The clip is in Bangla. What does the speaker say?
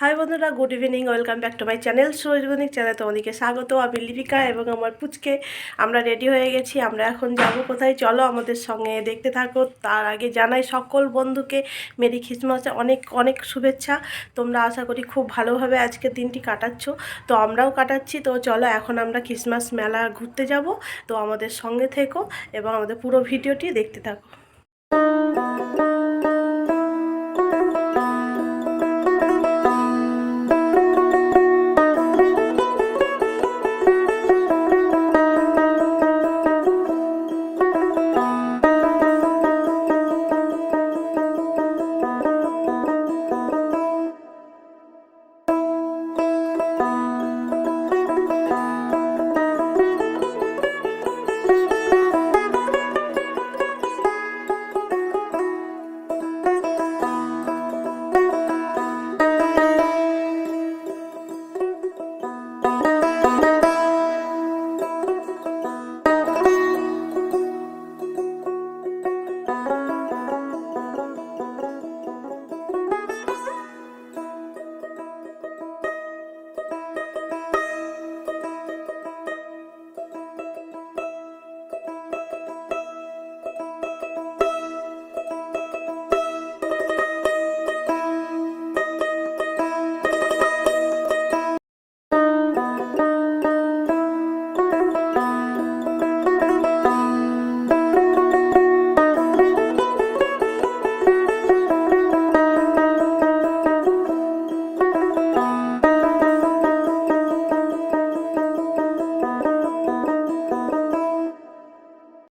হাই বন্ধুরা good evening welcome back to my channel Surajbanik channel তোমাদেরকে স্বাগত। আমি লিপিকা এবং আমার পুচকে আমরা রেডি হয়ে গেছি। আমরা এখন যাব কোথায়? চলো আমাদের সঙ্গে দেখতে থাকো। তার আগে জানাই সকল বন্ধুকে মেরি খ্রিসমাসে অনেক অনেক শুভেচ্ছা। তোমরা আশা করি খুব ভালোভাবে আজকে দিনটি কাটাচ্ছ। তো আমরাও কাটাচ্ছি। তো চলো এখন আমরা খ্রিসমাস মেলা ঘুরতে যাব। তো আমাদের সঙ্গে থেকো এবং আমাদের পুরো ভিডিওটি দেখতে থাকো।